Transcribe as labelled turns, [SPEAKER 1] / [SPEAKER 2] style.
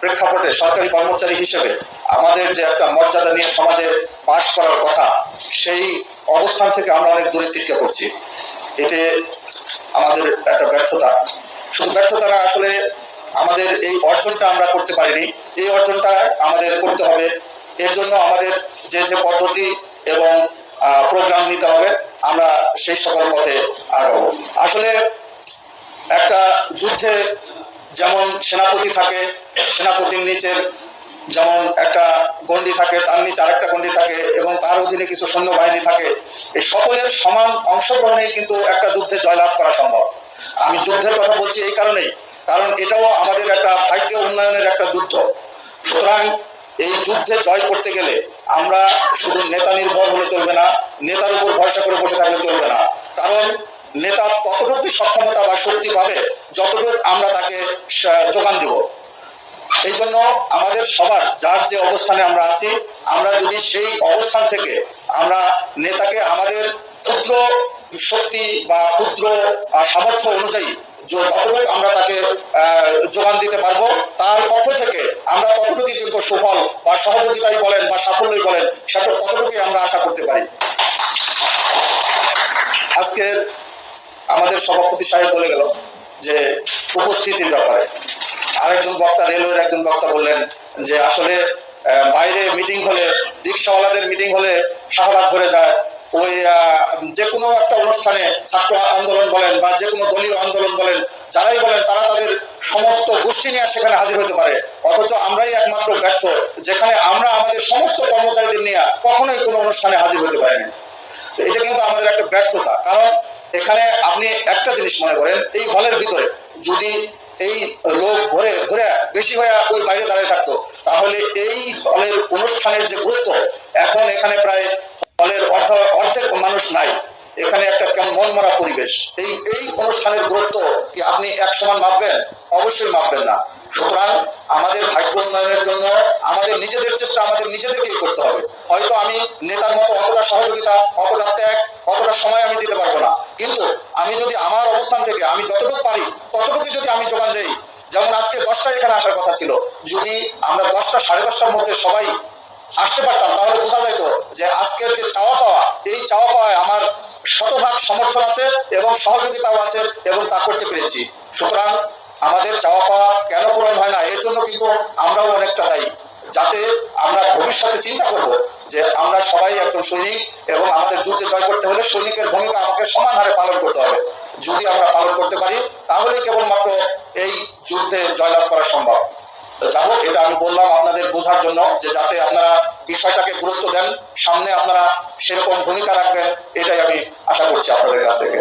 [SPEAKER 1] প্রেক্ষাপটে সরকারি কর্মচারী হিসেবে আমাদের যে একটা মর্যাদা নিয়ে সমাজে পাশ করার কথা, সেই অবস্থান থেকে আমরা অনেক দূরে ছিটকে পড়ছি। এতে আমাদের একটা ব্যর্থতা। শুধু ব্যর্থতা না, আসলে আমাদের এই অর্জনটা আমরা করতে পারিনি। এই অর্জনটা আমাদের করতে হবে। এর জন্য আমাদের যে যে পদ্ধতি এবং প্রোগ্রাম নিতে হবে, আমরা সেই সকল পথে আগাবো। আসলে একটা যুদ্ধে যেমন সেনাপতি থাকে, সেনাপতির নিচের যেমন একটা গণ্ডি থাকে, তার নিচে আরেকটা গণ্ডি থাকে এবং তার অধীনে কিছু সৈন্যবাহিনী থাকে, এই সকলের সমান অংশগ্রহণেই কিন্তু একটা যুদ্ধে জয়লাভ করা সম্ভব। আমি যুদ্ধের কথা বলছি এই কারণেই, কারণ এটাও আমাদের একটা ভাগ্য উন্নয়নের একটা যুদ্ধ। সুতরাং এই যুদ্ধে জয় করতে গেলে আমরা শুধু নেতা নির্ভর হলে চলবে না, নেতার উপর ভরসা করে বসে থাকলে চলবে না। কারণ নেতা ততটুকুই সক্ষমতা বা শক্তি পাবে, যতটুকু আমরা তাকে যোগান দিব। এই জন্য আমাদের সবার, যার যে অবস্থানে আমরা আছি, আমরা যদি সেই অবস্থান থেকে আমরা নেতাকে আমাদের ক্ষুদ্র শক্তি বা ক্ষুদ্র সামর্থ্য অনুযায়ী যতটুকু আমরা তাকে যোগান দিতে পারব, তার পক্ষ থেকে আমরা ততটুকুই কিন্তু সুফল বা সহযোগিতাই বলেন বা সাফল্যই বলেন, সেটা ততটুকুই আমরা আশা করতে পারি। আজকের আমাদের সভাপতি সাহেব বলে গেল যে উপস্থিতির ব্যাপারে। আরেকজন বক্তা, রেলওয়ের একজন বক্তা বললেন যে আসলে বাইরে মিটিং হলে, রিক্সাওয়ালাদের মিটিং হলে শাহবাগ ভরে যায়। ওই যে কোনো একটা অনুষ্ঠানে ছাত্র আন্দোলন বলেন বা যে কোনো দলীয় আন্দোলন বলেন, যারাই বলেন, তারা তাদের সমস্ত গোষ্ঠী নিয়ে সেখানে হাজির হতে পারে। অথচ আমরাই একমাত্র ব্যর্থ, যেখানে আমরা আমাদের সমস্ত কর্মচারীদের নিয়ে কখনোই কোনো অনুষ্ঠানে হাজির হতে পারিনি। এটা কিন্তু আমাদের একটা ব্যর্থতা। কারণ এখানে আপনি একটা জিনিস মনে করেন, এই হলের ভিতরে যদি এই লোক ভরে ভরে বেশি হয়ে ওই বাইরে দাঁড়িয়ে থাকতো, তাহলে এই হলের অনুষ্ঠানের যে গুরুত্ব, এখন এখানে প্রায় হলের অর্ধ, অর্ধেক মানুষ নাই। এখানে একটা কেমন মনমরা পরিবেশ। এই এই অনুষ্ঠানের গুরুত্ব কি আপনি এক সমান মাপবেন? অবশ্যই মাপবেন না। সুতরাং আমাদের ভাগ্য উন্নয়নের জন্য আমাদের নিজেদের চেষ্টা আমাদের নিজেদেরকেই করতে হবে। হয়তো আমি নেতার মতো অতটা সহযোগিতা, অতটা ত্যাগ, অতটা সময় আমি দিতে পারব না। কিন্তু আমি যদি আমার অবস্থান থেকে আমি যতটুকু পারি ততটুকু যদি আমি যোগান দেই, যেমন আজকে দশটায় এখানে আসার কথা ছিল, যদি আমরা দশটা, সাড়ে দশটার মধ্যে সবাই আসতে পারতাম, তাহলে বোঝা যেত যে আজকের যে চাওয়া পাওয়া, এই চাওয়া পাওয়ায় আমার শতভাগ সমর্থন আছে এবং সহযোগিতাও আছে এবং তা করতে পেরেছি। সুতরাং আমাদের চাওয়া পাওয়া কেন পূরণ হয় না, এর জন্য কিন্তু আমরাও অনেকটা দায়ী, যাতে আমরা ভবিষ্যতে চিন্তা করব যে আমরা সবাই একজন সৈনিক এবং আমাদের যুদ্ধে জয় করতে সৈনিকের ভূমিকা আমাকে সমান হারে পালন করতে হবে। যদি আমরা পালন করতে পারি, তাহলে কেবলমাত্র এই যুদ্ধে জয়লাভ করা সম্ভব। যাই হোক, এটা আমি বললাম আপনাদের বোঝার জন্য যে যাতে আপনারা বিষয়টাকে গুরুত্ব দেন, সামনে আপনারা সেরকম ভূমিকা রাখবেন, এটাই আমি আশা করছি আপনাদের কাছ থেকে।